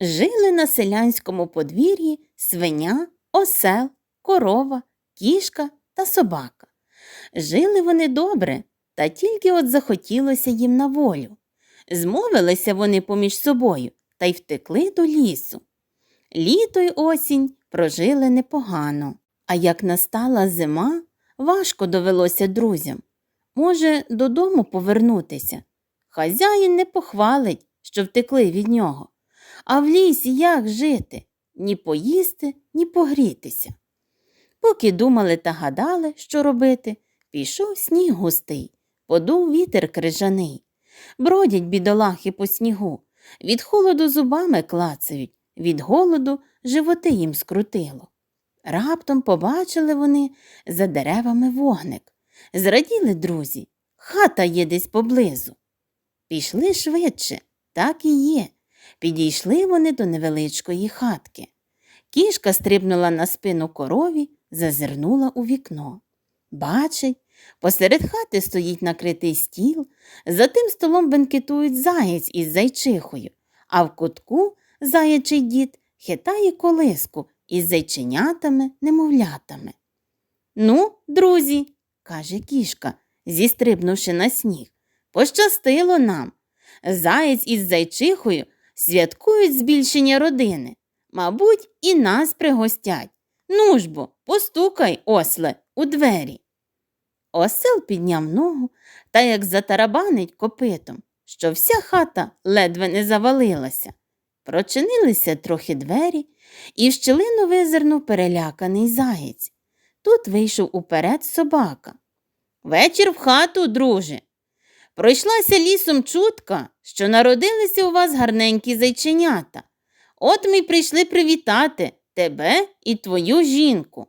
Жили на селянському подвір'ї свиня, осел, корова, кішка та собака. Жили вони добре, та тільки от захотілося їм на волю. Змовилися вони поміж собою та й втекли до лісу. Літо й осінь прожили непогано, а як настала зима, важко довелося друзям. Може, додому повернутися. Хазяїн не похвалить, що втекли від нього. А в лісі як жити? Ні поїсти, ні погрітися. Поки думали та гадали, що робити, пішов сніг густий, подув вітер крижаний. Бродять бідолахи по снігу, від холоду зубами клацають, від голоду животи їм скрутило. Раптом побачили вони за деревами вогник. Зраділи друзі, хата є десь поблизу. Пішли швидше, так і є. Підійшли вони до невеличкої хатки. Кішка стрибнула на спину корові, зазирнула у вікно. Бачить, посеред хати стоїть накритий стіл, за тим столом бенкетують заєць із зайчихою, а в кутку заячий дід хитає колиску із зайченятами, немовлятами. Ну, друзі, каже кішка, зістрибнувши на сніг, пощастило нам. Заєць із зайчихою святкують збільшення родини. Мабуть, і нас пригостять. Ну ж бо, постукай, осле, у двері. Осел підняв ногу та як затарабанить копитом, що вся хата ледве не завалилася. Прочинилися трохи двері, і в щілину визирнув переляканий заєць. Тут вийшов уперед собака. Вечір в хату, друже. Пройшлася лісом чутка, що народилися у вас гарненькі зайченята. От ми прийшли привітати тебе і твою жінку.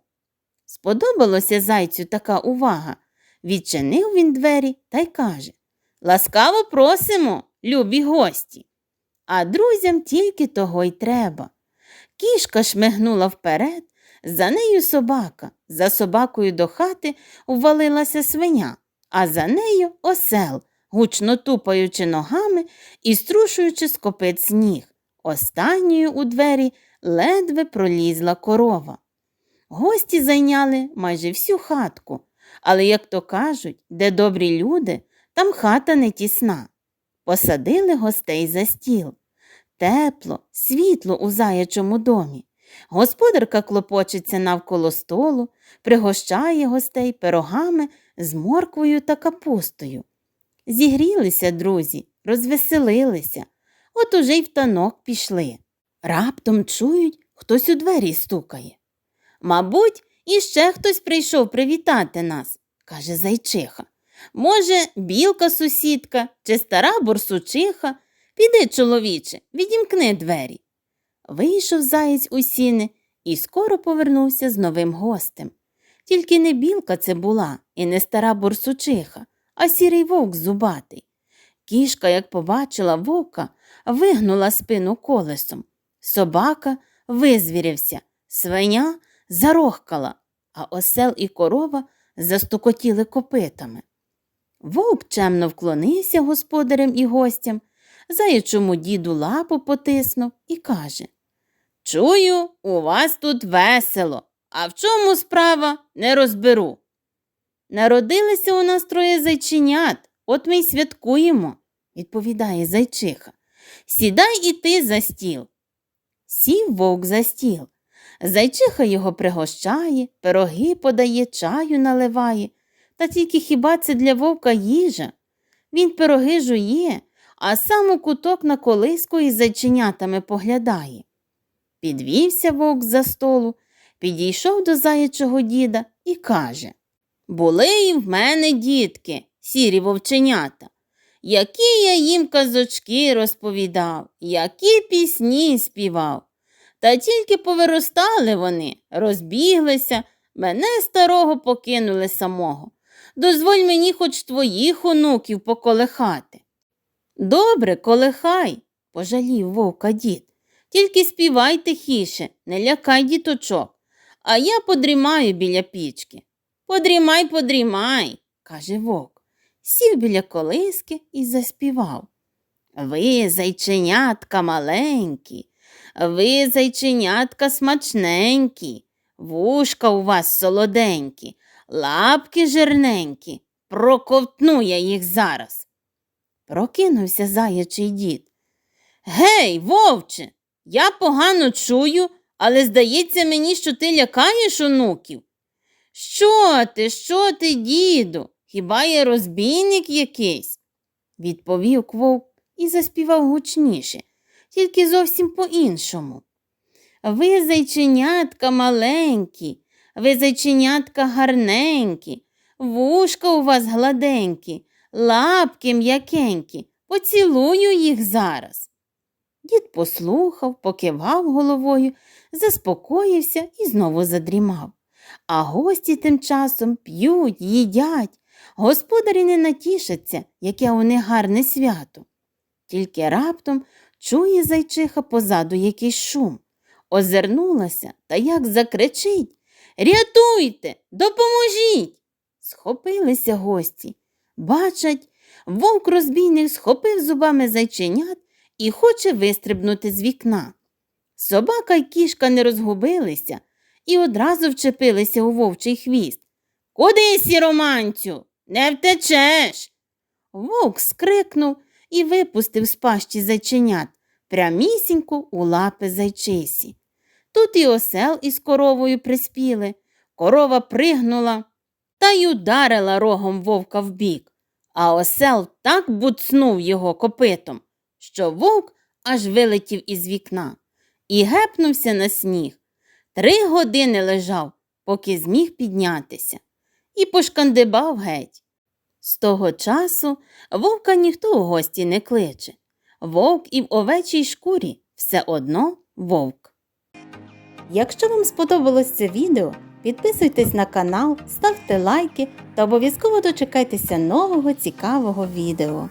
Сподобалося зайцю така увага. Відчинив він двері та й каже Ласкаво просимо, любі гості. А друзям тільки того й треба. Кішка шмигнула вперед, за нею собака, за собакою до хати увалилася свиня, а за нею осел, гучно тупаючи ногами і струшуючи з сніг. Останньою у двері ледве пролізла корова. Гості зайняли майже всю хатку, але, як то кажуть, де добрі люди, там хата не тісна. Посадили гостей за стіл. Тепло, світло у заячому домі. Господарка клопочеться навколо столу, пригощає гостей пирогами з морквою та капустою. Зігрілися друзі, розвеселилися, от уже й в танок пішли. Раптом чують, хтось у двері стукає. Мабуть, іще хтось прийшов привітати нас, каже зайчиха. Може, білка сусідка чи стара борсучиха. Піди, чоловіче, відімкни двері. Вийшов заєць у сіни і скоро повернувся з новим гостем. Тільки не білка це була і не стара борсучиха, а сірий вовк зубатий. Кішка, як побачила вовка, вигнула спину колесом. Собака визвірився, свиня зарохкала, а осел і корова застукотіли копитами. Вовк чемно вклонився господарям і гостям, заячому діду лапу потиснув і каже Чую, у вас тут весело, а в чому справа не розберу. Народилися у нас троє зайченят, от ми й святкуємо, відповідає зайчиха. Сідай і ти за стіл. Сів вовк за стіл. Зайчиха його пригощає, пироги подає, чаю наливає. Та тільки хіба це для вовка їжа? Він пироги жує, а сам у куток на колиску із зайченятами поглядає. Підвівся вовк за столу, підійшов до заячого діда і каже Були й в мене дітки, сірі вовченята. Які я їм казочки розповідав, які пісні співав. Та тільки повиростали вони, розбіглися, мене старого покинули самого. Дозволь мені хоч твоїх онуків поколихати. Добре, колихай, пожалів вовка дід. Тільки співай тихіше, не лякай діточок, а я подрімаю біля пічки. Подрімай, подрімай, каже вовк. Сів біля колиски і заспівав. Ви, зайченятка маленькі, Ви, зайченятка, смачненькі, вушка у вас солоденькі, лапки жирненькі. Проковтну я їх зараз. Прокинувся заячий дід. Гей, вовче, я погано чую, але здається мені, що ти лякаєш онуків. Що ти, що ти, діду? Хіба я розбійник якийсь? відповів вовк і заспівав гучніше, тільки зовсім по-іншому. Ви, зайченятка маленькі, ви зайченятка гарненькі, вушка у вас гладенькі, лапки м'якенькі, поцілую їх зараз. Дід послухав, покивав головою, заспокоївся і знову задрімав. А гості тим часом п'ють, їдять. Господарі не натішаться, яке у них гарне свято. Тільки раптом чує зайчиха позаду якийсь шум. Озирнулася та як закричить Рятуйте, допоможіть. Схопилися гості. Бачать, вовк розбійник схопив зубами зайченят і хоче вистрибнути з вікна. Собака й кішка не розгубилися і одразу вчепилися у вовчий хвіст. Куди, сіроманцю? Не втечеш. Вовк скрикнув і випустив з пащі зайченят прямісінько у лапи зайчисі. Тут і осел із коровою приспіли. Корова пригнула та й ударила рогом вовка в бік, а осел так буцнув його копитом, що вовк аж вилетів із вікна і гепнувся на сніг. Три години лежав, поки зміг піднятися, і пошкандибав геть. З того часу вовка ніхто у гості не кличе. Вовк і в овечій шкурі все одно вовк. Якщо вам сподобалось це відео, підписуйтесь на канал, ставте лайки та обов'язково дочекайтеся нового цікавого відео.